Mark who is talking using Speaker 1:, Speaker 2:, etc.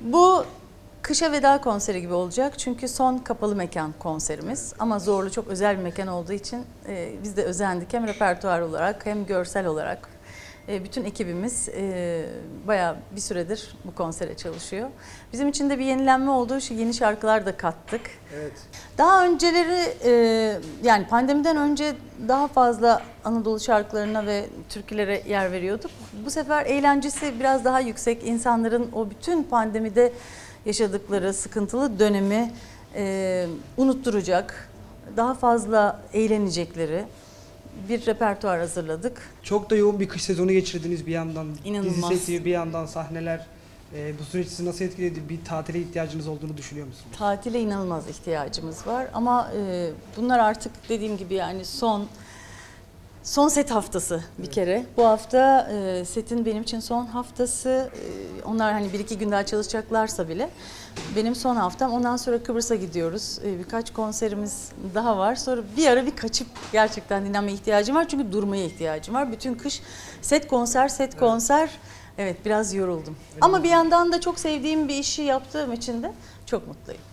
Speaker 1: Bu kışa veda konseri gibi olacak. Çünkü son kapalı mekan konserimiz. Ama Zorlu çok özel bir mekan olduğu için e, biz de özendik. Hem repertuar olarak hem görsel olarak. E, bütün ekibimiz e, bayağı bir süredir bu konsere çalışıyor. Bizim için de bir yenilenme oldu. Şu yeni şarkılar da kattık.
Speaker 2: Evet.
Speaker 1: Daha önceleri e, yani pandemiden önce daha fazla Anadolu şarkılarına ve türkülere yer veriyorduk. Bu sefer eğlencesi biraz daha yüksek. İnsanların o bütün pandemide yaşadıkları sıkıntılı dönemi unutturacak, daha fazla eğlenecekleri bir repertuar hazırladık.
Speaker 2: Çok da yoğun bir kış sezonu geçirdiniz bir yandan.
Speaker 1: İnanılmaz.
Speaker 2: Dizi seti bir yandan sahneler. Ee, bu süreç sizi nasıl etkiledi? Bir tatile ihtiyacınız olduğunu düşünüyor musunuz?
Speaker 1: Tatile inanılmaz ihtiyacımız var ama e, bunlar artık dediğim gibi yani son son set haftası bir kere. Bu hafta e, setin benim için son haftası. E, onlar hani bir iki gün daha çalışacaklarsa bile benim son haftam. Ondan sonra Kıbrıs'a gidiyoruz. E, birkaç konserimiz daha var. Sonra bir ara bir kaçıp gerçekten dinlenmeye ihtiyacım var. Çünkü durmaya ihtiyacım var. Bütün kış set konser, set konser. Evet biraz yoruldum. Ama bir yandan da çok sevdiğim bir işi yaptığım için de çok mutluyum.